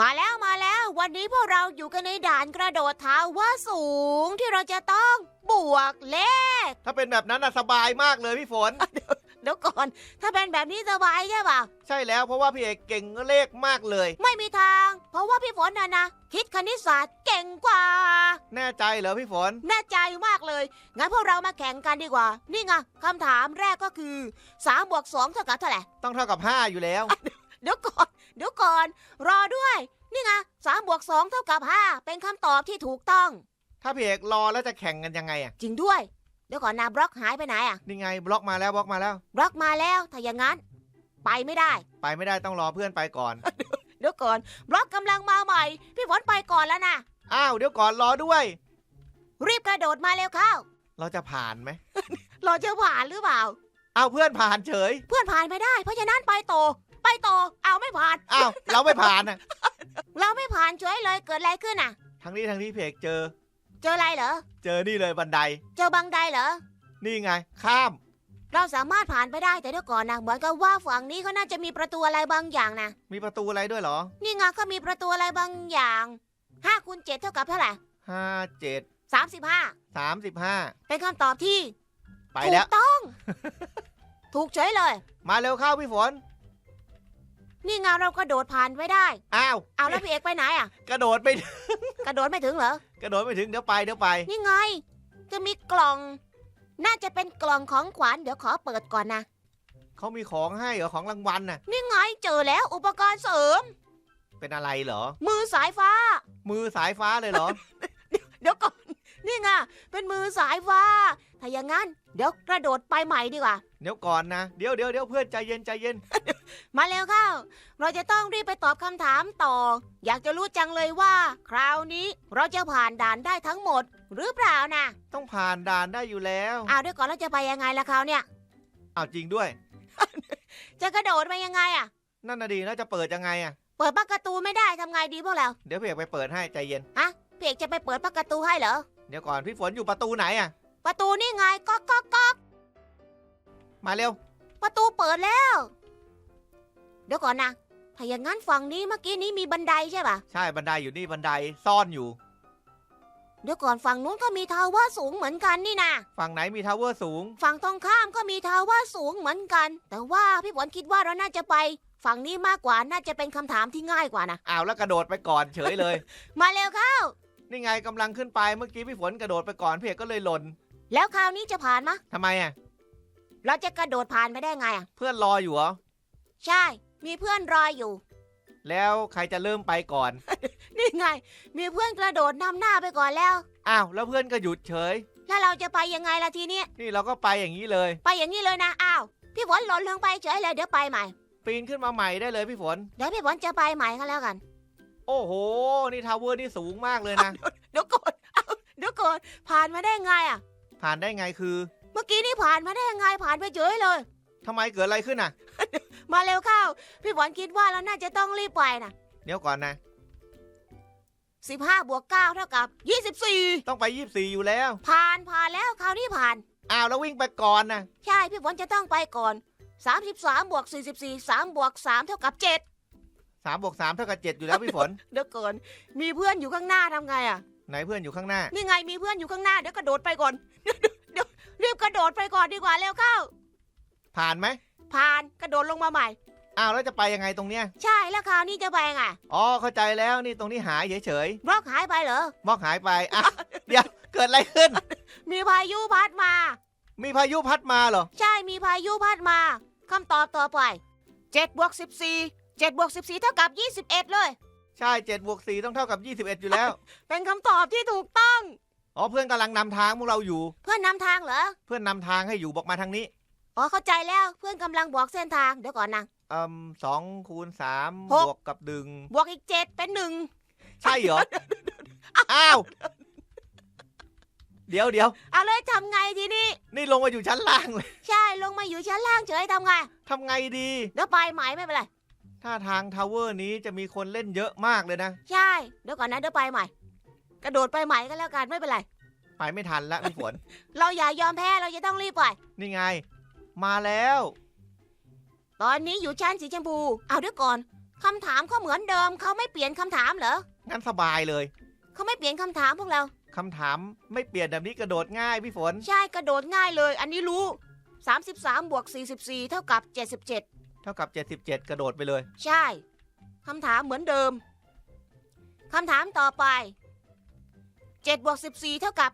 มาแล้วมาแล้ว วันนี้พวกเราอยู่กันในด่านกระโดดเท้าว่าสูงที่เราจะต้องบวกเลข ถ้าเป็นแบบนั้นน่ะสบายมากเลยพี่ฝน เดี๋ยวก่อน ถ้าเป็นแบบนี้สบายใช่ป่ะใช่แล้วเพราะว่าพี่เอกเก่งเลขมากเลย ไม่มีทาง เพราะว่าพี่ฝนน่ะนะคิดคณิตศาสตร์เก่งกว่า แน่ใจเหรอพี่ฝน แน่ใจมากเลย งั้นพวกเรามาแข่งกันดีกว่า นี่ไงคำถามแรกก็คือ3บวก2เท่ากับเท่าไหร่ต้องเท่ากับ 5 อยู่แล้ว เดี๋ยวก่อน เดี๋ยวก่อน รอด้วย นี่ไง3บวก2เท่ากับ5เป็นคำตอบที่ถูกต้อง ถ้าพี่เอกรอแล้วจะแข่งกันยังไงอะ จริงด้วย เดี๋ยวก่อนนะบล็อกหายไปไหนอะนี่ไงบล็อกมาแล้วบล็อกมาแล้ว บล็อกมาแล้วถ้าอย่างนั้น ไปไม่ได้ ไปไม่ได้ต้องรอเพื่อนไปก่อน เดี๋ยวก่อน บล็อกกำลังมาใหม่ พี่ฝนไปก่อนแล้วนะ อ้าวเดี๋ยวก่อนรอด้วย รีบกระโดดมาเร็วเข้า เราจะผ่านไหม เราจะผ่านหรือเปล่าอ้าวเพื่อนผ่านเฉย เพื่อนผ่านไม่ได้ เพราะฉะนั้นไปโตอ ไปโตอเอาไม่ผ่าน อ้าวเราไม่ผ่านอะเราไม่ผ่านช่วยเลยเกิดอะไรขึ้นอะทั้งนี้ทั้งนี้พี่เอกเจอ เจออะไรเหรอ เจอนี่เลยบันได เจอบังไดเหรอ นี่ไง ข้าม เราสามารถผ่านไปได้แต่เดี๋ยวก่อนนะเหมือนกับว่าฝั่งนี้เขาน่าจะมีประตูอะไรบางอย่างนะมีประตูอะไรด้วยเหรอนี่ไงเขามีประตูอะไรบางอย่างห้าคูณเจ็ดเท่ากับเท่าไหร่ห้าเจ็ดสามสิบห้าสามสิบห้าเป็นคำตอบที่ไปถูแล้กวต้อง ถูกเฉยเลย มาเร็วเข้าพี่ฝน นี่ไงเรากระโดดผ่านไปได้ อ้าวเอาแล้วพี่เอกไปไหนอะ กระโดดไม่กระโดดไม่ถึงเหรอ กระโดดไม่ถึงเดี๋ยวไปเดี๋ยวไป นี่ไง จะมีกล่อง น่าจะเป็นกล่องของขวัญเดี๋ยวขอเปิดก่อนนะ เขามีของให้เหรอของรางวัลน่ะ นี่ไงเจอแล้วอุปกรณ์เสริม เป็นอะไรเหรอ มือสายฟ้า มือสายฟ้าเลยเหรอ เดี๋ยวก่อน นี่ไงเป็นมือสายฟ้า ถ้าอย่างนั้นเดี๋ยวกระโดดไปใหม่ดีกว่า เดี๋ยวก่อนนะ เดี๋ยวเดี๋ยวเดี๋ยวเพื่อนใจเย็นใจเย็น มาเร็วเข้า เราจะต้องรีบไปตอบคำถามต่อ อยากจะรู้จังเลยว่า คราวนี้เราจะผ่านด่านได้ทั้งหมด หรือเปล่านะต้องผ่านด่านได้อยู่แล้วอ้าวเดี๋ยวก่อนเราจะไปยังไงล่ะคราวเนี่ย อ้าวจริงด้วย จะกระโดดไปยังไงอะนั่นน่ะดีน่าจะเปิดยังไงอะ เปิดประตูไม่ได้ทำไงดีพวกเราเดี๋ยวพี่เอกไปเปิดให้ใจเย็นพี่เอกจะไปเปิดประตูให้เหรอ เดี๋ยวก่อนพี่ฝนอยู่ประตูไหนอะ ประตูนี่ไงก๊อกก๊อกก๊อกมาเร็ว ประตูเปิดแล้ว เดี๋ยวก่อนนะ ถ้าอย่างนั้นฝั่งนี้เมื่อกี้นี้มีบันไดใช่ปะใช่บันไดอยู่นี่บันไดซ่อนอยู่ เดี๋ยวก่อนฝั่งนู้นก็มีทาวเวอร์สูงเหมือนกันนี่นะฝั่งไหนมีทาวเวอร์สูง ฝั่งตรงข้ามก็มีทาวเวอร์สูงเหมือนกัน แต่ว่าพี่ฝนคิดว่าเราน่าจะไปฝั่งนี้มากกว่าน่าจะเป็นคำถามที่ง่ายกว่านะอ้าวแล้วกระโดดไปก่อนเฉยเลย มาเร็วเข้า นี่ไงกำลังขึ้นไปเมื่อกี้พี่ฝนกระโดดไปก่อนพี่เอกก็เลยหล่น แล้วคราวนี้จะผ่านมะ ทำไมอะ เราจะกระโดดผ่านไปได้ไงอะ เพื่อนรออยู่เหรอ ใช่ มีเพื่อนรออยู่ แล้วใครจะเริ่มไปก่อน นี่ไง มีเพื่อนกระโดดนำหน้าไปก่อนแล้ว อ้าว แล้วเพื่อนก็หยุดเฉย แล้วเราจะไปยังไงล่ะทีเนี้ยนี่เราก็ไปอย่างนี้เลย ไปอย่างนี้เลยนะ อ้าว พี่ฝนหล่นลงไปเฉยเลยเดี๋ยวไปใหม่ ปีนขึ้นมาใหม่ได้เลยพี่ฝน เดี๋ยวพี่ฝนจะไปใหม่ก็แล้วกัน โอ้โห นี่ทาวเวอร์นี่สูงมากเลยนะ เดี๋ยวก่อนเอ้าเดี๋ยวก่อนผ่านมาได้ไงอะ ผ่านได้ไงคือเมื่อกี้นี่ผ่านมาได้ยังไงผ่านไปเฉยเลย ทำไมเกิดอะไรขึ้นอะ มาเร็วเข้า พี่ฝนคิดว่าเราน่าจะต้องรีบไปนะเดี๋ยวก่อนนะ 15บวก9เท่ากับ 24 ต้องไปยี่สี่อยู่แล้ว ผ่านผ่านแล้วคราวนี้ผ่าน อ้าวแล้ววิ่งไปก่อนนะใช่พี่ฝนจะต้องไปก่อน 33บวก44 3บวก3เท่ากับ7สามบวกสามเท่ากับเจ็ดอยู่แล้วพี่ฝน เดี๋ยวก่อนมีเพื่อนอยู่ข้างหน้าทำไงอะ ไหนเพื่อนอยู่ข้างหน้า นี่ไงมีเพื่อนอยู่ข้างหน้าเดี๋ยวกระโดดไปก่อน เดี๋ยวรีบกระโดดไปก่อนดีกว่าเร็วเข้า ผ่านไหมผ่านกระโดดลงมาใหม่ อ้าวแล้วจะไปยังไงตรงเนี้ยใช่แล้วคราวนี้จะไปไงอ๋อเข้าใจแล้วนี่ตรงนี้หายเฉยบล็อกหายไปเหรอ ๆมอกหายไปอ้าวเดี๋ยวเกิดอะไรขึ้น มีพายุพัดมา มีพายุพัดมาเหรอใช่มีพายุพัดมาคำตอบต่อไป7บวก14 7บวก14 เท่ากับ 21 เลย ใช่เจ็ดบวกสี่ต้องเท่ากับยี่สิบเอ็ดอยู่แล้ว เป็นคำตอบที่ถูกต้อง อ๋อเพื่อนกำลังนำทางพวกเราอยู่ เพื่อนนำทางเหรอ เพื่อนนำทางให้อยู่บอกมาทางนี้อ๋อเข้าใจแล้วเพื่อนกำลังบอกเส้นทางเดี๋ยวก่อนนะอืมสองคูณสามหกบวกกับดึง บวกอีก7เป็นหนึ่งใช่เหรอ อ้าว เดี๋ยวเดี๋ยวเอาเลยทำไงทีนี้ นี่ลงมาอยู่ชั้นล่างเลยใช่ลงมาอยู่ชั้นล่างเฉยทำไงทำไงดี เดี๋ยวไปใหม่ไม่เป็นไร ถ้าทางทาวเวอร์นี้จะมีคนเล่นเยอะมากเลยนะ ใช่ เดี๋ยวก่อนนะเดี๋ยวไปใหม่ กระโดดไปใหม่ก็แล้วกันไม่เป็นไร ไปไม่ทันละพี่ฝน เราอย่ายอมแพ้เราจะต้องรีบไป นี่ไง มาแล้ว ตอนนี้อยู่ชั้นสีชมพู เอาเดี๋ยวก่อนคำถามเขาเหมือนเดิมเขาไม่เปลี่ยนคำถามเหรอ งั้นสบายเลย เขาไม่เปลี่ยนคำถามพวกเรา คำถามไม่เปลี่ยนแบบนี้กระโดดง่ายพี่ฝน ใช่กระโดดง่ายเลย อันนี้รู้ 33บวก44 เท่ากับ 77 เท่ากับ 77 กระโดดไปเลย ใช่คำถามเหมือนเดิมคำถามต่อไป7บวก14 เท่ากับ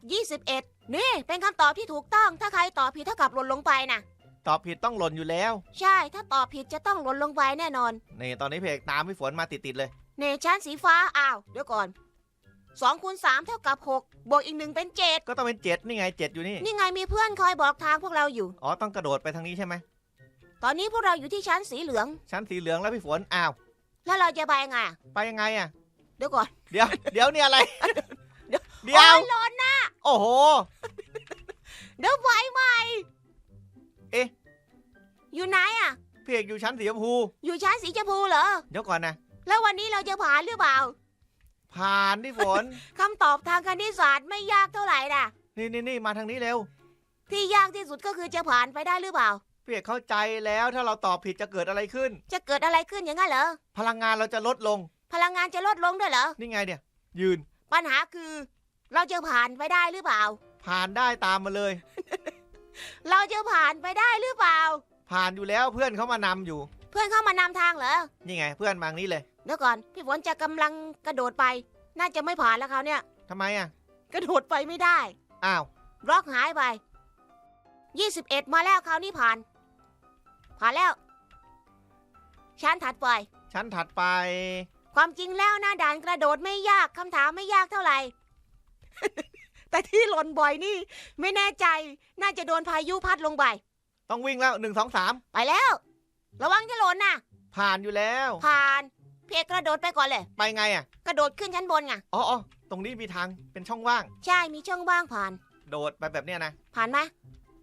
21 นี่ เป็นคำตอบที่ถูกต้อง ถ้าใครตอบผิดเท่ากับหล่นลงไปนะตอบผิดต้องหล่นอยู่แล้ว ใช่ ถ้าตอบผิดจะต้องหล่นลงไปแน่นอน นี่ตอนนี้เพกตามพี่ฝนมาติดๆเลย เนชั้นสีฟ้า อ้าว เดี๋ยวก่อน2คูณ3เท่ากับ 6 บวกอีกหนึ่งเป็น 7 ก็ต้องเป็น 7 นี่ไง 7 อยู่นี่ นี่ไงมีเพื่อนคอยบอกทางพวกเราอยู่ อ๋อ ต้องกระโดดไปทางนี้ใช่ไหม ตอนนี้พวกเราอยู่ที่ชั้นสีเหลือง ชั้นสีเหลืองแล้วพี่ฝน อ้าว แล้วเราจะไปไงอะไปยังไงอะ เดี๋ยวก่อนเดี๋ยว เดี๋ยวนี่อะไรเดี๋ยวเดี๋ยว โอ้หล่นนะโอ้โห เดี๋ยวไฟไหมเอ๊ะ อยู่ไหนอะพี่เอกอยู่ชั้นสีชมพู อยู่ชั้นสีชมพูเหรอ เดี๋ยวก่อนนะ แล้ววันนี้เราจะผ่านหรือเปล่าผ่านพี่ฝน คำตอบทางคณิตศาสตร์ไม่ยากเท่าไหร่นะนี่นี่นี่มาทางนี้เร็ว ที่ยากที่สุดก็คือจะผ่านไปได้หรือเปล่า พี่เอกเข้าใจแล้วถ้าเราตอบผิดจะเกิดอะไรขึ้น จะเกิดอะไรขึ้นอย่างนั้นเหรอ พลังงานเราจะลดลง พลังงานจะลดลงด้วยเหรอ นี่ไงเนี่ย ยืน ปัญหาคือ เราจะผ่านไปได้หรือเปล่า ผ่านได้ตามมาเลย เราจะผ่านไปได้หรือเปล่า ผ่านอยู่แล้วเพื่อนเขามานำอยู่ เพื่อนเข้ามานำทางเหรอ นี่ไง เพื่อนมาทางนี้เลยเดี๋ยวก่อน พี่ฝนจะกำลังกระโดดไป น่าจะไม่ผ่านแล้วเขาวเนี่ย ทำไมอะ กระโดดไปไม่ได้อ้าว บล็อกหายไป 21 มาแล้วคราวนี้ผ่าน ผ่านแล้ว ชั้นถัดไป ชั้นถัดไป ความจริงแล้วหน้าด่านกระโดดไม่ยากคำถามไม่ยากเท่าไหร่ แต่ที่หล่นบ่อยนี่ ไม่แน่ใจ น่าจะโดนพายุพัดลงไป ต้องวิ่งแล้วหนึ่งสองสามไปแล้ว ระวังจะหล่นนะผ่านอยู่แล้ว ผ่านเพียกระโดดไปก่อนเลย ไปไงอะ กระโดดขึ้นชั้นบนไงอ๋ออ๋อตรงนี้มีทางเป็นช่องว่าง ใช่มีช่องว่างผ่าน โดดไปแบบเนี้ยนะ ผ่านไหม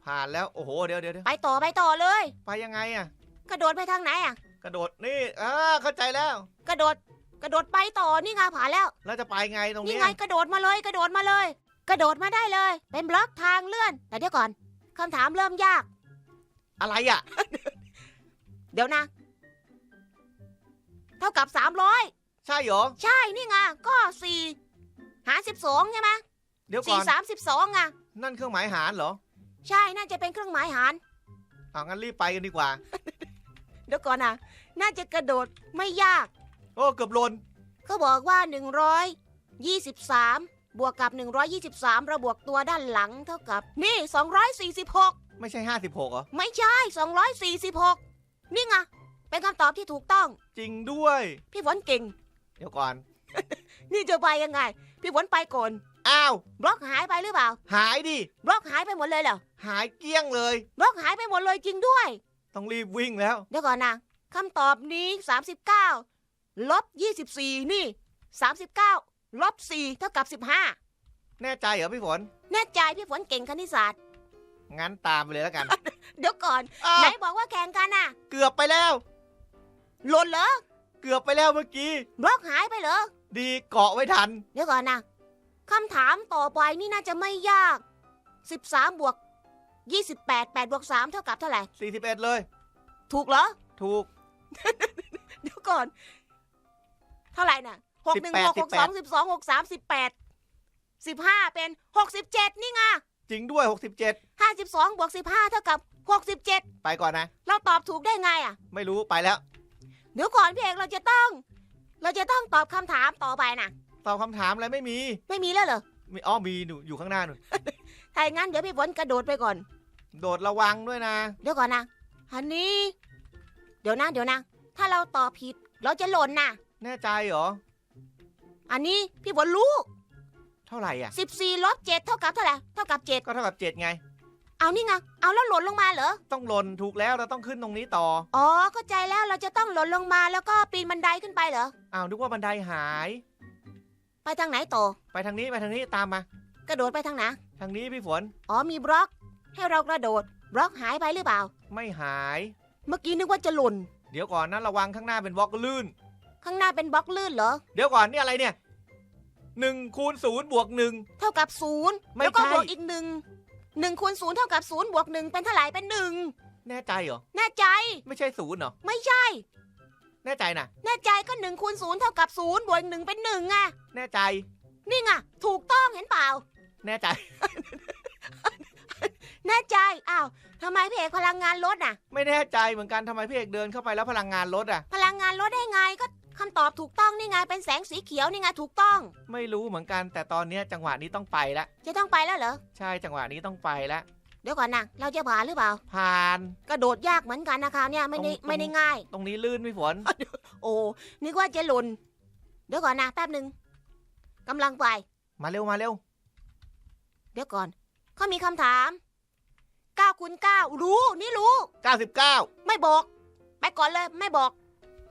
ผ่านแล้ว โอ้โห เดี๋ยวเดี๋ยวเดี๋ยวไปต่อไปต่อเลย ไปยังไงอะ กระโดดไปทางไหนอะ กระโดดนี่อ่าเข้าใจแล้ว กระโดด กระโดดไปต่อ นี่ไงผ่านแล้ว แล้วจะไปไงตรงนี่เนี้ยไงกระโดดมาเลย กระโดดมาเลย กระโดดมาได้เลย เป็นบล็อกทางเลื่อน แต่เดี๋ยวก่อนคำถามเริ่มยาก อะไรอะ เดี๋ยวนะ เท่ากับ300ใช่เหรอ ใช่ นี่ไง ก็4หาร12ใช่ไหมเดี๋ยวก่สี่อนสามสิบสองไงนั่นเครื่องหมายหารเหรอ ใช่น่าจะเป็นเครื่องหมายหาร เอางั้นรีบไปกันดีกว่า เดี๋ยวก่อนนะน่าจะกระโดดไม่ยาก โอ้เกือบหล่นเขาบอกว่า 123 บวกกับ 123เราบวกตัวด้านหลังเท่ากับ นี่ 246 ไม่ใช่ห้าสิบหกเหรอ ไม่ใช่ 246 นี่ไงเป็นคำตอบที่ถูกต้อง จริงด้วย พี่ฝนเก่ง เดี๋ยวก่อน นี่จะไปยังไง พี่ฝนไปก่อน อ้าวบล็อกหายไปหรือเปล่า หายดิบล็อกหายไปหมดเลยเหรอหายเกลี้ยงเลย บล็อกหายไปหมดเลยจริงด้วย ต้องรีบวิ่งแล้ว เดี๋ยวก่อนนะคำตอบนี้ 39ลบ24 นี่ 39ลบ4เท่ากับ 15 แน่ใจเหรอพี่ฝน แน่ใจพี่ฝนเก่งคณิตศาสตร์งั้นตามไปเลยแล้วกัน เดี๋ยวก่อนอ้าวไหนบอกว่าแข่งกันน่ะเกือบไปแล้ว หล่นเหรอเกือบไปแล้วเมื่อกี้ บล็อกหายไปเหรอดีเกาะไว้ทัน เดี๋ยวก่อนนะ คำถามต่อไปนี่น่าจะไม่ยาก 13 บวก 28 8บวก3เท่ากับเท่าไหร่ 41 เลย ถูกเหรอ ถูก เดี๋ยวก่อน เท่าไหร่น่ะหกหนึ่งหกหกสองสิบสองหกสามสิบแปดสิบห้าเป็นหกสิบเจ็ดนี่ไงจริงด้วย 67ห้าสิบสองบวกสิบห้าเท่ากับหกสิบเจ็ดไปก่อนนะ เราตอบถูกได้ไงอะ ไม่รู้ไปแล้ว เดี๋ยวก่อนพี่เอกเราจะต้อง เราจะต้องตอบคำถามต่อไปนะ ตอบคำถามอะไรไม่มีไม่มีแล้วเหรอมีอ้อมีหนูอยู่ข้างหน้าหนูถ้าอย่างนั้นเดี๋ยวพี่ฝนกระโดดไปก่อน โดดระวังด้วยนะ เดี๋ยวก่อนนะอันนี้เดี๋ยวนะเดี๋ยวนะ ถ้าเราตอบผิดเราจะหล่นนะแน่ใจเหรอ อันนี้พี่ฝนรู้เท่าไหร่อะสิบสี่ลบเจ็ดเท่ากับเท่าไหร่เท่ากับเจ็ดก็เท่ากับ7ไง เอานี่ไงเอาแล้วหล่นลงมาเหรอ ต้องหล่นถูกแล้วเราต้องขึ้นตรงนี้ต่อ อ๋อเข้าใจแล้วเราจะต้องหล่นลงมาแล้วก็ปีนบันไดขึ้นไปเหรออ้าวนึกว่าบันไดหาย ไปทางไหนต่อไปทางนี้ไปทางนี้ตามมา กระโดดไปทางไหนทางนี้พี่ฝน อ๋อมีบล็อก ให้เรากระโดด บล็อกหายไปหรือเปล่า ไม่หาย เมื่อกี้นึกว่าจะหล่น เดี๋ยวก่อนนะระวังข้างหน้าเป็นบล็อกลื่น ข้างหน้าเป็นบล็อกลื่นเหรอ เดี๋ยวก่อนนี่อะไรเนี่ยหนึ่งคูณศูนย์บวกหนึ่งเท่ากับศูนย์ไม่แล้วก็ใช่บวกอีกหนึ่งหนึ่งคูณศูนย์เท่ากับศูนย์บวกหนึ่งเป็นเท่าไหร่เป็นหนึ่งแน่ใจเหรอ แน่ใจ ไม่ใช่ศูนย์เหรอ ไม่ใช่ แน่ใจนะแน่ใจก็หนึ่งคูณศูนย์เท่ากับศูนย์บวกหนึ่งเป็นหนึ่งไงแน่ใจ นี่ไงถูกต้องเห็นเปล่า แน่ใจ แน่ใจอ้าวทำไมพี่เอกพลังงานลดน่ะ ไม่แน่ใจเหมือนกันทำไมพี่เอกเดินเข้าไปแล้วพลังงานลดอะ พลังงานลดได้ไงก็คำตอบถูกต้องนี่ไงเป็นแสงสีเขียวนี่ไงถูกต้อง ไม่รู้เหมือนกันแต่ตอนเนี้ยจังหวะนี้ต้องไปละจะต้องไปแล้วเหรอ ใช่จังหวะนี้ต้องไปละเดี๋ยวก่อนนะเราจะผ่านหรือเปล่า ผ่าน กระโดดยากเหมือนกันนะคะเนี่ยไม่ได้ตรงไม่ได้ง่าย ตรงนี้ลื่นพี่ฝน โอ้นึกว่าจะหล่นเดี๋ยวก่อนนะแป๊บหนึ่งกำลังไป มาเร็วมาเร็ว เดี๋ยวก่อนเขามีคำถาม9คูณ9รู้นี่รู้99ไม่บอก ไปก่อนเลยไม่บอก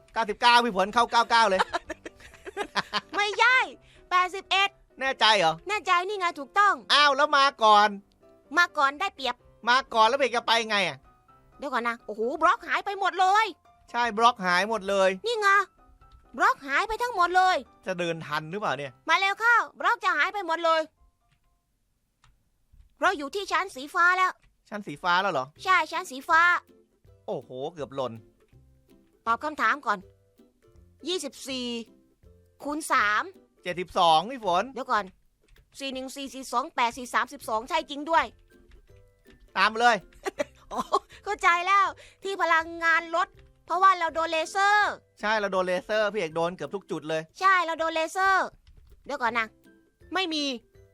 99พี่ฝนเข้า99เลย ไม่ใช่81แน่ใจเหรอ แน่ใจนี่ไงถูกต้อง อ้าวแล้วมาก่อน มาก่อนได้เปรียบ มาก่อนแล้วพี่เอกจะไปไงอะ เดี๋ยวก่อนนะ โอ้โห บล็อกหายไปหมดเลย ใช่บล็อกหายหมดเลย นี่ไง บล็อกหายไปทั้งหมดเลย จะเดินทันหรือเปล่าเนี่ย มาเร็วเข้า บล็อกจะหายไปหมดเลย เราอยู่ที่ชั้นสีฟ้าแล้ว ชั้นสีฟ้าแล้วเหรอ ใช่ ชั้นสีฟ้า โอ้โห เกือบหล่น ตอบคำถามก่อน 24คูณ3 72พี่ฝน เดี๋ยวก่อน 4 1 4 4 2 8 4 3 12ใช่จริงด้วย ตามมาเลย โอ้เข้าใจแล้วที่พลังงานลด เพราะว่าเราโดนเลเซอร์ ใช่เราโดนเลเซอร์พี่เอกโดนเกือบทุกจุดเลย ใช่เราโดนเลเซอร์ เดี๋ยวก่อนนะ ไม่มี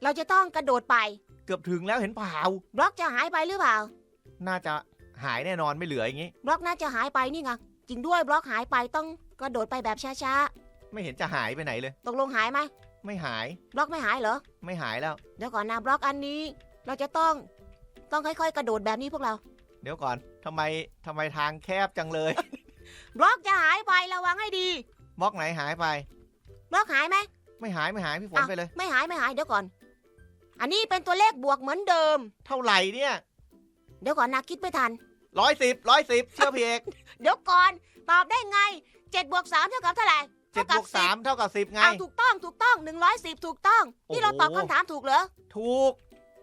เราจะต้องกระโดดไป เกือบถึงแล้วเห็นเปล่าบล็อกจะหายไปหรือเปล่า น่าจะหายแน่นอนไม่เหลืออย่างงี้ บล็อกน่าจะหายไปนี่ไงจริงด้วยบล็อกหายไปต้องกระโดดไปแบบช้าไม่เห็นจะหายไปไหนเลย ๆตกลงหายไหม ไม่หายบล็อกไม่หายเหรอ ไม่หายแล้ว เดี๋ยวก่อนนะบล็อกอันนี้ เราจะต้องต้องค่อยๆ กระโดดแบบนี้พวกเรา เดี๋ยวก่อนทำไมทำไมทางแคบจังเลย บล็อกจะหายไประวังให้ดีบล็อกไหนหายไป บล็อกหายไหม ไม่หายไม่หายพี่ฝนอ้าว ไปเลย ไม่หายไม่หายเดี๋ยวก่อน อันนี้เป็นตัวเลขบวกเหมือนเดิม เท่าไหร่เนี่ยเดี๋ยวก่อนนะคิดไม่ทัน ร้อยสิบร้อยสิบเชื่อพี่เอก เดี๋ยวก่อนตอบได้ไง7บวก3เท่ากับเท่าไหร่ เจ็ดบวกสามเท่ากับสิบไง อ้าวถูกต้องถูกต้อง110ถูกต้อง นี่เราโอ้โหตอบคำถามถูกเหรอ ถูก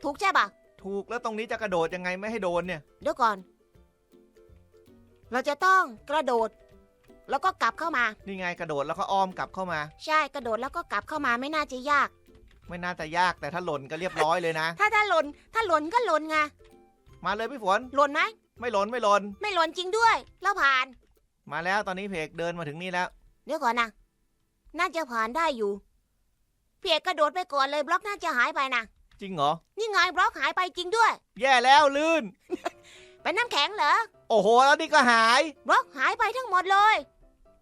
ถูกใช่ปะถูกแล้วตรงนี้จะกระโดดยังไงไม่ให้โดนเนี่ย เดี๋ยวก่อน เราจะต้องกระโดด แล้วก็กลับเข้ามา นี่ไงกระโดดแล้วก็อ้อมกลับเข้ามา ใช่กระโดดแล้วก็กลับเข้ามาไม่น่าจะยาก ไม่น่าจะยากแต่ถ้าหล่นก็เรียบร้อยเลยนะ ถ้าถ้าหล่นถ้าหล่นก็หล่นไง มาเลยพี่ฝน หล่นไหมไม่หล่นไม่หล่น ไม่หล่นจริงด้วย เราผ่าน มาแล้วตอนนี้เพกเดินมาถึงนี่แล้ว เดี๋ยวก่อนนะ น่าจะผ่านได้อยู่เพียกกระโดดไปก่อนเลยบล็อกน่าจะหายไปนะจริงเหรอ นี่ไงบล็อกหายไปจริงด้วย แย่แล้วลื่น เป็นน้ำแข็งเหรอ โอ้โห แล้วนี่ก็หาย บล็อกหายไปทั้งหมดเลย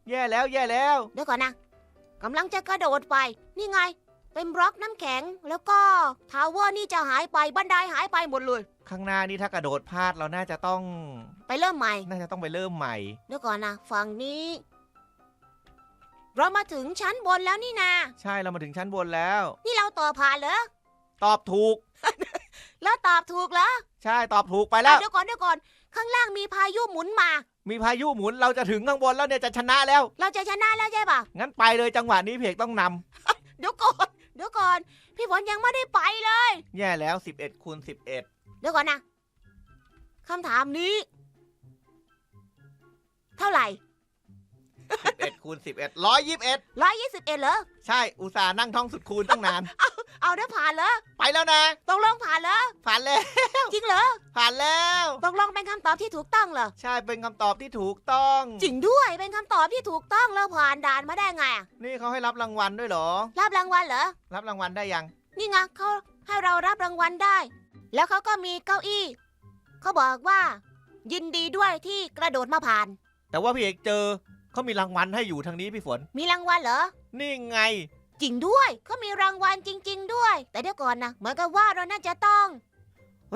แย่แล้วแย่แล้ว เดี๋ยวก่อนนะกำลังจะกระโดดไป นี่ไง เป็นบล็อกน้ำแข็ง แล้วก็ทาวเวอร์นี่จะหายไปบันไดหายไปหมดเลย ข้างหน้านี่ถ้ากระโดดพลาดเราน่าจะต้อง ไปเริ่มใหม่ น่าจะต้องไปเริ่มใหม่ เดี๋ยวก่อนนะ ฝั่งนี้ เรามาถึงชั้นบนแล้วนี่นา ใช่เรามาถึงชั้นบนแล้ว นี่เราต่อบผ่านเหรอ ตอบถูก แล้วตอบถูกเหรอ ใช่ตอบถูกไปแล้ว เดี๋ยวก่อนเดี๋ยวก่อน ข้างล่างมีพายุหมุนมา มีพายุหมุนเราจะถึงข้างบนแล้วเนี่ยจะชนะแล้ว เราจะชนะแล้วใช่ปะงั้นไปเลยจังหวะนี้เพกต้องนำเดี๋ยวก่อน เดี๋ยวก่อน พี่ฝนยังไม่ได้ไปเลย แย่แล้ว11คูณ11เดี๋ยวก่อนนะคำถามนี้ เท่าไหร่ 11คูณ11 121ร้อยยี่สิบเอ็ดเหรอ ใช่ อุตส่าห์นั่งท่องสุดคูณตั้งนานเอาได้ผ่านเหรอ ไปแล้วนะตกลงผ่านเหรอ ผ่านแล้ว จริงเหรอ ผ่านแล้วตกลงเป็นคำตอบที่ถูกต้องเหรอ ใช่เป็นคำตอบที่ถูกต้อง จริงด้วย เป็นคำตอบที่ถูกต้องแล้วผ่านด่านมาได้ไงอะนี่เขาให้รับรางวัลด้วยเหรอ รับรางวัลเหรอ รับรางวัลได้ยัง นี่ไงเขาให้เรารับรางวัลได้ แล้วเขาก็มีเก้าอี้ เขาบอกว่า ยินดีด้วยที่กระโดดมาผ่าน แต่ว่าพี่เอกเจอ เขามีรางวัลให้อยู่ทางนี้พี่ฝน มีรางวัลเหรอ นี่ไง จริงด้วยเขามีรางวัลจริง ๆ ด้วย แต่เดี๋ยวก่อนนะเหมือนกับว่าเราน่าจะต้อง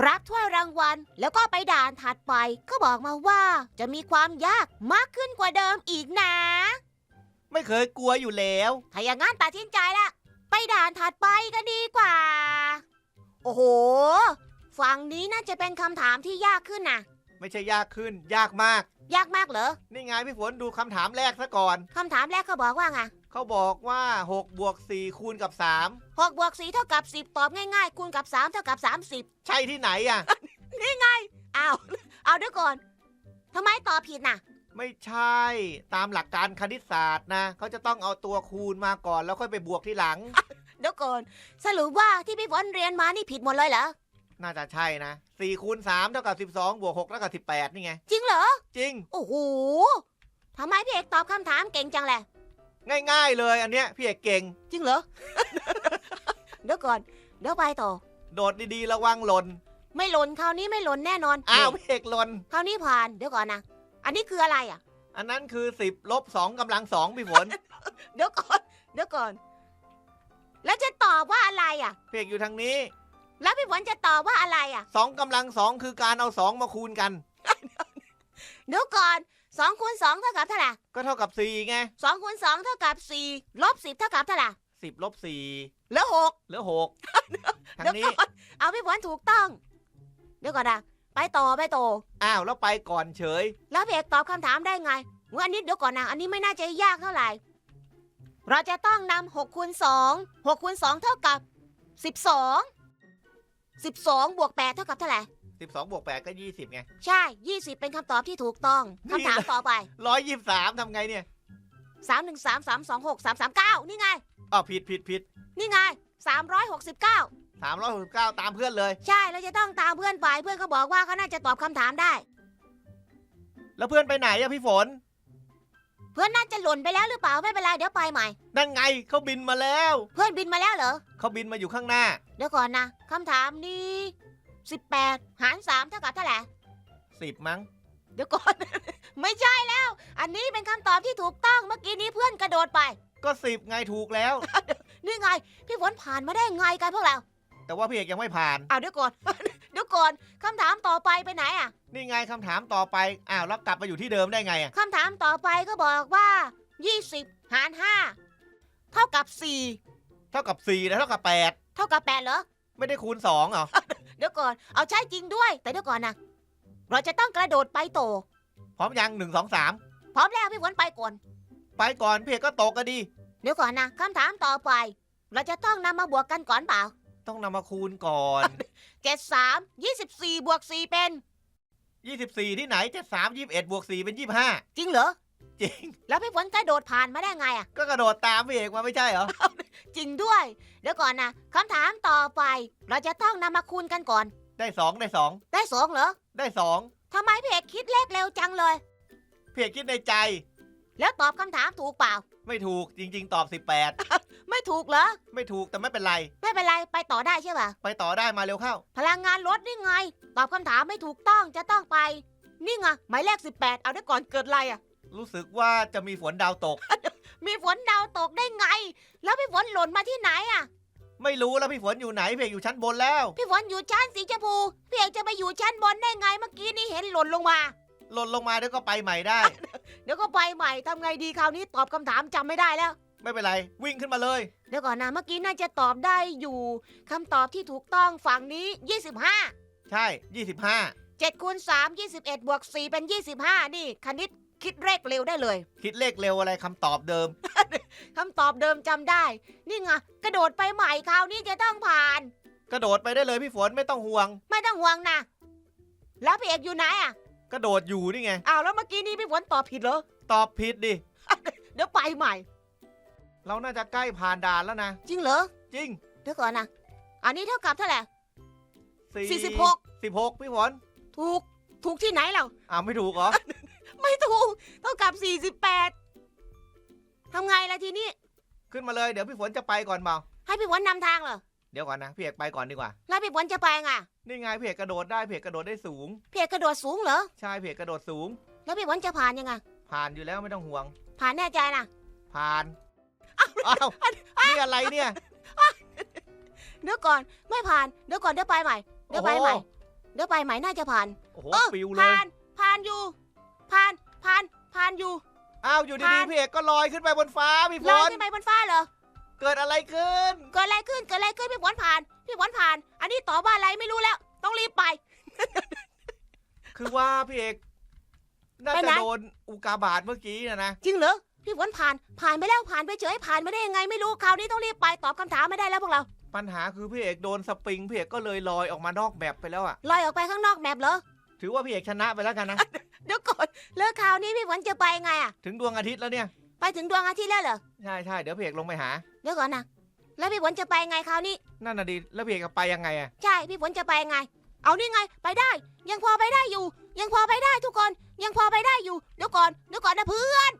รับถ้วยรางวัลแล้วก็ไปด่านถัดไปก็บอกมาว่าจะมีความยากมากขึ้นกว่าเดิมอีกนะ ไม่เคยกลัวอยู่แล้ว ถ้าอย่างนั้นตัดสินใจละไปด่านถัดไปกันดีกว่า โอ้โห ฝั่งนี้น่าจะเป็นคำถามที่ยากขึ้นนะ ไม่ใช่ยากขึ้น ยากมาก ยากมากเหรอ นี่ไงพี่ฝนดูคำถามแรกซะก่อน คำถามแรกเขาบอกว่าไงเขาบอกว่า6บวก4คูณกับหกบวกสี่เท่ากับสิบตอบง่ายๆ คูณกับสามเท่ากับสามสิบ3ใช่ที่ไหนอะ อ้าวเอาเดี๋ยวก่อนทำไมตอบผิดน่ะ ไม่ใช่ตามหลักการคณิตศาสตร์นะเขาจะต้องเอาตัวคูณมาก่อนแล้วค่อยไปบวกทีหลัง เดี๋ยวก่อน สรุปว่าที่พี่ฝนเรียนมานี่ผิดหมดเลยเหรอ น่าจะใช่นะ4คูณ3เท่ากับ12บวก6เท่ากับ18นี่ไง จริงเหรอ จริง โอ้โหทำไมพี่เอกตอบคำถามเก่งจังแหละ ง่ายๆเลยอันเนี้ยพี่เอกเก่ง จริงเหรอ เดี๋ยวก่อน เดี๋ยวไปต่อ โดดดีๆระวังหล่น ไม่หล่นคราวนี้ไม่หล่นแน่นอนอ้าวนี่พี่เอกหล่น คราวนี้ผ่าน เดี๋ยวก่อนนะ อันนี้คืออะไรอะ อันนั้นคือ10ลบ2กำลัง2พี่ฝน เดี๋ยวก่อน เดี๋ยวก่อน แล้วจะตอบว่าอะไรอะ พี่เอกอยู่ทางนี้ แล้วพี่ฝนจะตอบว่าอะไรอะ2กำลัง2คือการเอา2มาคูณกันเดี๋ยวก่อนสองคูณสองเท่ากับเท่าไหร่ก็เท่ากับ4ไงสองคูณสองเท่ากับสี่ลบสิบเท่ากับเท่าไหร่10ลบ4เหลือหกเหลือ6ทางเดี๋ยวนี้ก่อนเอาพี่ฝนถูกต้อง เดี๋ยวก่อนนะไปต่อไปต่ออ้าวแล้วไปก่อนเฉย แล้วพี่เอกตอบคำถามได้ไงว่าอันนี้เดี๋ยวก่อนนะอันนี้ไม่น่าจะยากเท่าไหร่เราจะต้องนำหกคูณสองหกคูณสองเท่ากับสิบสอง สิบสองบวกแปดเท่ากับเท่าไหร่12บวก8ก็20ไงใช่ยี่สิบเป็นคำตอบที่ถูกต้องนี่คำถามแหละต่อไป123ทำไงเนี่ยสามหนึ่งสามสามสองหกสามสามเก้านี่ไง อ๋อผิดผิดผิดนี่ไงสามร้อยหกสิบเก้า369ตามเพื่อนเลย ใช่เราจะต้องตามเพื่อนไป เพื่อนเขาบอกว่าเขาน่าจะตอบคำถามได้ แล้วเพื่อนไปไหนอะพี่ฝน เพื่อนน่าจะหล่นไปแล้วหรือเปล่าไม่เป็นไรเดี๋ยวไปใหม่ นั่นไงเขาบินมาแล้ว เพื่อนบินมาแล้วเหรอ เขาบินมาอยู่ข้างหน้า เดี๋ยวก่อนนะคำถามนี้สิบแปดหารสามเท่ากับเท่าไหร่10มั้ง เดี๋ยวก่อน ไม่ใช่แล้ว อันนี้เป็นคำตอบที่ถูกต้องเมื่อกี้นี้เพื่อนกระโดดไป ก็10ไงถูกแล้ว นี่ไง พี่ฝนผ่านมาได้ไงกันพวกเราแต่ว่าพี่เอกยังไม่ผ่านอ้าวเดี๋ยวก่อน เดี๋ยวก่อนคำถามต่อไปไปไหนอะ นี่ไงคำถามต่อไป อ้าวแล้วกลับมาอยู่ที่เดิมได้ไงอะคำถามต่อไปก็บอกว่า 20 หาร 5 เท่ากับ เท่ากับ4แล้วเท่ากับ 4 เท่ากับ 8 เหรอ 8 ไม่ได้คูณ2เหรอ เดี๋ยวก่อน เอาใช่จริงด้วย แต่เดี๋ยวก่อนนะ เราจะต้องกระโดดไปโต พร้อมยัง 1 2 3 พร้อมแล้วพี่ฝนไปก่อน ไปก่อนพี่เอกก็ตกก็ดี เดี๋ยวก่อนนะคำถามต่อไป เราจะต้องนำมาบวกกันก่อนเปล่า ต้องนำมาคูณก่อน 7 3 24 บวก 4 เป็น 24 ที่ไหน 73 21บวก4เป็น 25 จริงเหรอ จริง แล้วพี่ฝนกระโดดผ่านมาได้ไงอะ ก็กระโดดตามพี่เอกมาไม่ใช่เหรอ จริงด้วย เดี๋ยวก่อนนะคำถามต่อไป เราจะต้องนำมาคูณกันก่อน ได้ 2 ได้ ได้สองเหรอ2 ได้ 2ทำไมพี่เอกคิดเลขเร็วจังเลย พี่เอกคิดในใจ แล้วตอบคำถามถูกเปล่า ไม่ถูกจริง ๆ ตอบไม่ถูกเหรอ18ไม่ถูกแต่ไม่เป็นไร ไม่เป็นไร ไปต่อได้ใช่ป่ะ ไปต่อได้มาเร็วเข้า พลังงานลดนี่ไง ตอบคำถามไม่ถูกต้องจะต้องไป นี่ไงหมายเลข 18 เอาได้ก่อนเกิดอะไรอะ รู้สึกว่าจะมีฝนดาวตก มีฝนดาวตกได้ไง แล้วพี่ฝนหล่นมาที่ไหนอะ ไม่รู้แล้วพี่ฝนอยู่ไหนพี่เอกอยู่ชั้นบนแล้ว พี่ฝนอยู่ชั้นสีชมพูพี่เอกจะไปอยู่ชั้นบนได้ไงเมื่อกี้นี้เห็นหล่นลงมา หล่นลงมาเดี๋ยวก็ไปใหม่ได้เดี๋ยวก็ไปใหม่ทำไงดีคราวนี้ตอบคำถามจำไม่ได้แล้ว ไม่เป็นไร วิ่งขึ้นมาเลย เดี๋ยวก่อนนะเมื่อกี้น่าจะตอบได้อยู่คำตอบที่ถูกต้องฝั่งนี้ 25 ใช่ 25 7คูณ3 21 บวก 4 เป็น 25 นี่ คณิตคิดเลขเร็วได้เลยคิดเลขเร็วอะไรคำตอบเดิม คำตอบเดิมจำได้ นี่ไงกระโดดไปใหม่คราวนี้จะต้องผ่าน กระโดดไปได้เลยพี่ฝนไม่ต้องห่วง ไม่ต้องห่วงนะ แล้วพี่เอกอยู่ไหนอะ กระโดดอยู่นี่ไง อ้าวแล้วเมื่อกี้นี้พี่ฝนตอบผิดเหรอ ตอบผิดดิ เดี๋ยวไปใหม่ เราน่าจะใกล้ผ่านด่านแล้วนะ จริงเหรอ จริงเดี๋ยวก่อนนะ อันนี้เท่ากับเท่าไหร่ สี่46สิบหกพี่ฝนถูก ถูกที่ไหนเราอ้าวไม่ถูกเหรอ ไม่ถูก เท่ากับ 48ทำไงล่ะทีนี้ ขึ้นมาเลยเดี๋ยวพี่ฝนจะไปก่อนเปล่าให้พี่ฝนนำทางเหรอ เดี๋ยวก่อนนะพี่เอกไปก่อนดีกว่า แล้วพี่ฝนจะไปไงนี่ไงพี่เอกกระโดดได้พี่เอกกระโดดได้สูงพี่เอกกระโดดสูงเหรอ ใช่พี่เอกกระโดดสูง แล้วพี่ฝนจะผ่านยังไง ผ่านอยู่แล้วไม่ต้องห่วง ผ่านแน่ใจนะผ่านอ้าวนี่อะไรเนี่ยเดี๋ยวก่อนไม่ผ่านเดี๋ยวก่อนเดี๋ยวไปใหม่เดี๋ยวไปใหม่เดี๋ยวไปใหม่น่าจะผ่านโอ้โหเออปิวเลยผ่านผ่านอยู่ ผ่านผ่านผ่านอยู่อ้าวอยู่ผ่าดีนๆพี่เอกก็ลอยขึ้นไปบนฟ้าพี่ฝลอยนขึ้นไปบนฟ้าเหรอ เกิดอะไรขึ้น เกิดอะไรขึ้น เกิดอะไรขึ้นพี่ฝนผ่าน พี่ฝนผ่าน อันนี้ตอบว่าอะไรไม่รู้แล้ว ต้องรีบไป คือว่าพี่เอกน่าไปไหนจะโดนอุกาบาตเมื่อกี้นะนะ จริงเหรอ พี่ฝนผ่าน ผ่านไปแล้วผ่านไปเฉยผ่านไม่ได้ยังไงไม่รู้คราวนี้ต้องรีบไปตอบคำถามไม่ได้แล้วพวกเรา ปัญหาคือพี่เอกโดนสปริงพี่เอกก็เลยลอยออกมานอกแมปไปแล้วอะ ลอยออกไปข้างนอกแมปเหรอ ถือว่าพี่เอกชนะไปแล้วกันนะ เดี๋ยวก่อนแล้วคราวนี้พี่ฝนจะไปไงอะถึงดวงอาทิตย์แล้วเนี่ย ไปถึงดวงอาทิตย์แล้วเหรอ ใช่ใช่เดี๋ยวพี่เอกลงไปหา เดี๋ยวก่อนนะ แล้วพี่ฝนจะไปไงคราวนี้ นั่นน่ะดีแล้วพี่เอกจะไปยังไงอะใช่ พี่ฝนจะไปไง เอานี่ไง ไปได้ ยังพอไปได้อยู่ ยังพอไปได้ทุกคน ยังพอไปได้อยู่ เดี๋ยวก่อน เดี๋ยวก่อนนะเพื่อน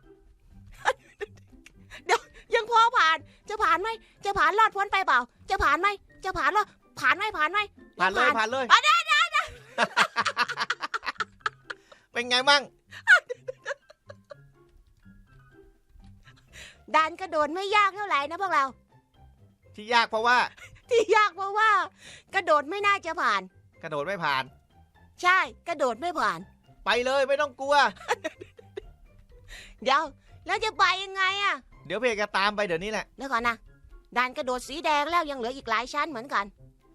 เดี๋ยวยังพอผ่าน จะผ่านไหม จะผ่านรอดพ้นไปเปล่า จะผ่านไหม จะผ่านรอดผ่านไหมผ่านไหม ผ่านเลยผ่านเลยผ่านได้ได้ เป็นไงมั่ง ด่านกระโดดไม่ยากเท่าไหร่นะพวกเรา ที่ยากเพราะว่า ที่ยากเพราะว่า กระโดดไม่น่าจะผ่าน กระโดดไม่ผ่าน ใช่ กระโดดไม่ผ่าน ไปเลยไม่ต้องกลัว เดี๋ยวแล้วจะไปยังไงอะเดี๋ยวพี่เอกจะตามไปเดี๋ยวนี้แหละเดี๋ยวก่อนนะด่านกระโดดสีแดงแล้วยังเหลืออีกหลายชั้นเหมือนกัน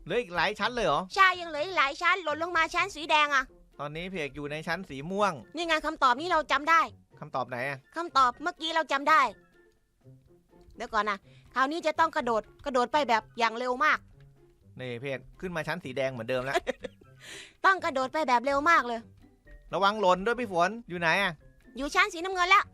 เหลืออีกหลายชั้นเลยเหรอ ใช่ยังเหลืออีกหลายชั้นหล่นลงมาชั้นสีแดงอะตอนนี้พี่เอกอยู่ในชั้นสีม่วง นี่ไงคำตอบนี้เราจำได้คำตอบไหนอะคำตอบเมื่อกี้เราจำได้ เดี๋ยวก่อนนะ คราวนี้จะต้องกระโดดกระโดดไปแบบอย่างเร็วมาก นี่พี่เอกขึ้นมาชั้นสีแดงเหมือนเดิมแล้ว ต้องกระโดดไปแบบเร็วมากเลย ระวังหล่นด้วยพี่ฝนอยู่ไหนอะอยู่ชั้นสีน้ำเงินแล้ว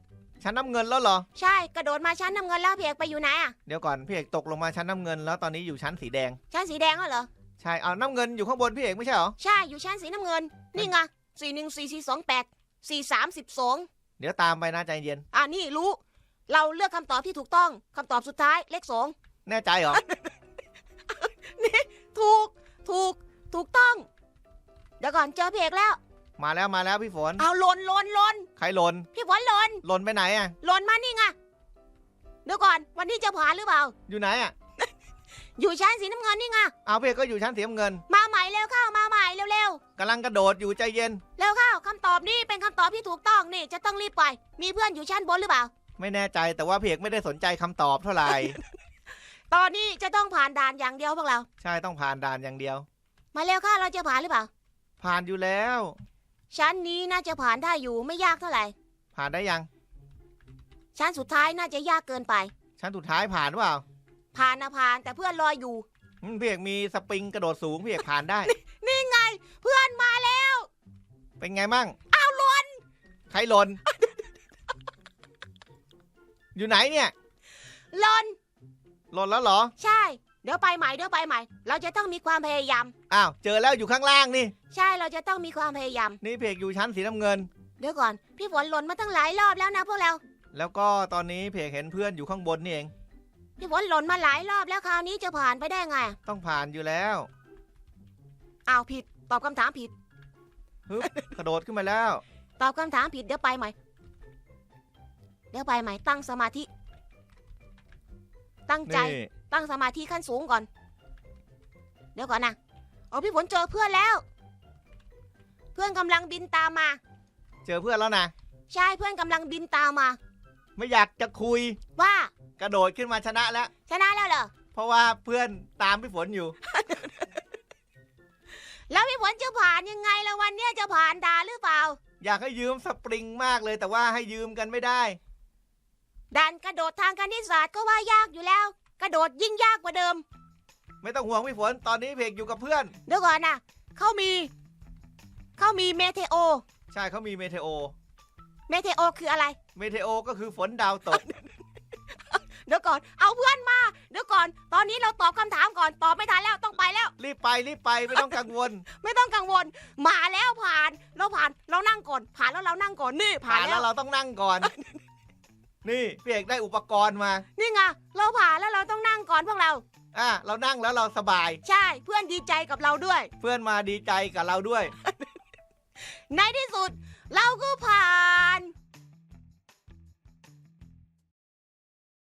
ชั้นน้ำเงินแล้วเหรอ ใช่กระโดดมาชั้นน้ำเงินแล้วเพียกไปอยู่ไหนอะเดี๋ยวก่อนพี่เอกตกลงมาชั้นน้ำเงิน แล้วตอนนี้อยู่ชั้นสีแดง ชั้นสีแดงแล้วเหรอ ใช่เอาน้ำเงินอยู่ข้างบนพี่เอกไม่ใช่เหรอ ใช่อยู่ชั้นสีน้ำเงิน นี่ไงสี่หนึ่งสี่สี่สองแปดสี่สามสิบสองเดี๋ยวตามไปนะใจเย็น อ่านี่รู้ เราเลือกคำตอบที่ถูกต้องคำตอบสุดท้ายเลขสองแน่ใจเหรอถูกถูกถูกต้อง เดี๋ยวก่อนเจอเพียกแล้ว มาแล้วมาแล้วพี่ฝน เอาหล่นหล่นหล่นใครหล่นพี่ฝนหล่นหล่นไปไหนอะหล่นมานี่ไงเดี๋ยวก่อนวันนี้จะผ่านหรือเปล่า อยู่ไหนอะอยู่ชั้นสีน้ำเงินนี่ไงเอาพี่เอกก็อยู่ชั้นสีน้ำเงินมาใหม่เร็วเข้ามาใหม่เร็วเร็วกำลังกระโดดอยู่ใจเย็นๆเร็วเข้าคำตอบนี่เป็นคำตอบที่ถูกต้องนี่จะต้องรีบไป มีเพื่อนอยู่ชั้นบนหรือเปล่า ไม่แน่ใจแต่ว่าพี่เอกไม่ได้สนใจคำตอบเท่าไหร่ ตอนนี้จะต้องผ่านด่านอย่างเดียวพวกเรา ใช่ต้องผ่านด่านอย่างเดียว มาเร็วเข้าเราจะผ่านหรือเปล่า ผ่านอยู่แล้ว ชั้นนี้น่าจะผ่านได้อยู่ไม่ยากเท่าไหร่ ผ่านได้ยัง ชั้นสุดท้ายน่าจะยากเกินไป ชั้นสุดท้ายผ่านหรือเปล่า ผ่านนะผ่านแต่เพื่อนรออยู่อืมพี่เอกมีสปริงกระโดดสูงพี่เอกผ่านได้ นี่ไง เพื่อนมาแล้ว เป็นไงมั่ง อ้าวหล่น ใครหล่น อยู่ไหนเนี่ยหล่นหล่นแล้วเหรอ ใช่ เดี๋ยวไปใหม่เดี๋ยวไปใหม่ เราจะต้องมีความพยายาม อ้าว เจอแล้วอยู่ข้างล่างนี่ ใช่เราจะต้องมีความพยายาม นี่พี่เอกอยู่ชั้นสีน้ำเงิน เดี๋ยวก่อน พี่ฝนหล่นมาตั้งหลายรอบแล้วนะพวกเรา แล้วก็ตอนนี้พี่เอกเห็นเพื่อนอยู่ข้างบนนี่เอง พี่ฝนหล่นมาหลายรอบแล้วคราวนี้จะผ่านไปได้ไง ต้องผ่านอยู่แล้ว อ้าวผิด ตอบคำถามผิด ฮึบ กระโดดขึ้นมาแล้ว ตอบคำถามผิดเดี๋ยวไปใหม่ เดี๋ยวไปใหม่ตั้งสมาธิ ตั้งใจนี่ตั้งสมาธิขั้นสูงก่อน เดี๋ยวก่อนนะเอาพี่ฝนเจอเพื่อนแล้ว เพื่อนกำลังบินตามมา เจอเพื่อนแล้วนะ ใช่เพื่อนกำลังบินตามมา ไม่อยากจะคุยว่า กระโดดขึ้นมาชนะแล้ว ชนะแล้วเหรอ เพราะว่าเพื่อนตามพี่ฝนอยู่ แล้วพี่ฝนจะผ่านยังไงละวันเนี้ยจะผ่านด่านหรือเปล่า อยากให้ยืมสปริงมากเลยแต่ว่าให้ยืมกันไม่ได้ ด่านกระโดดทางคณิตศาสตร์ก็ว่ายากอยู่แล้ว กระโดดยิ่งยากกว่าเดิม ไม่ต้องห่วงพี่ฝนตอนนี้เพกอยู่กับเพื่อน เดี๋ยวก่อนนะเขามี เขามีเมเทโอ ใช่เขามีเมเทโอ เมเทโอคืออะไร เมเทโอก็คือฝนดาวตก เดี๋ยวก่อน เอาเพื่อนมา เดี๋ยวก่อน ตอนนี้เราตอบคำถามก่อน ตอบไม่ทันแล้วต้องไปแล้ว รีบไปรีบไปไม่ต้องกังวล ไม่ต้องกังวล มาแล้วผ่าน เราผ่าน เรานั่งก่อน ผ่านแล้วเรานั่งก่อน นี่ผ่าผ่านนแล้แล้ววเราต้องนั่งก่อน นี่พี่เอกได้อุปกรณ์มา นี่ไงเราผ่านแล้วเราต้องนั่งก่อนพวกเรา อะเรานั่งแล้วเราสบาย ใช่เพื่อนดีใจกับเราด้วย เพื่อนมาดีใจกับเราด้วย ในที่สุด เราก็ผ่าน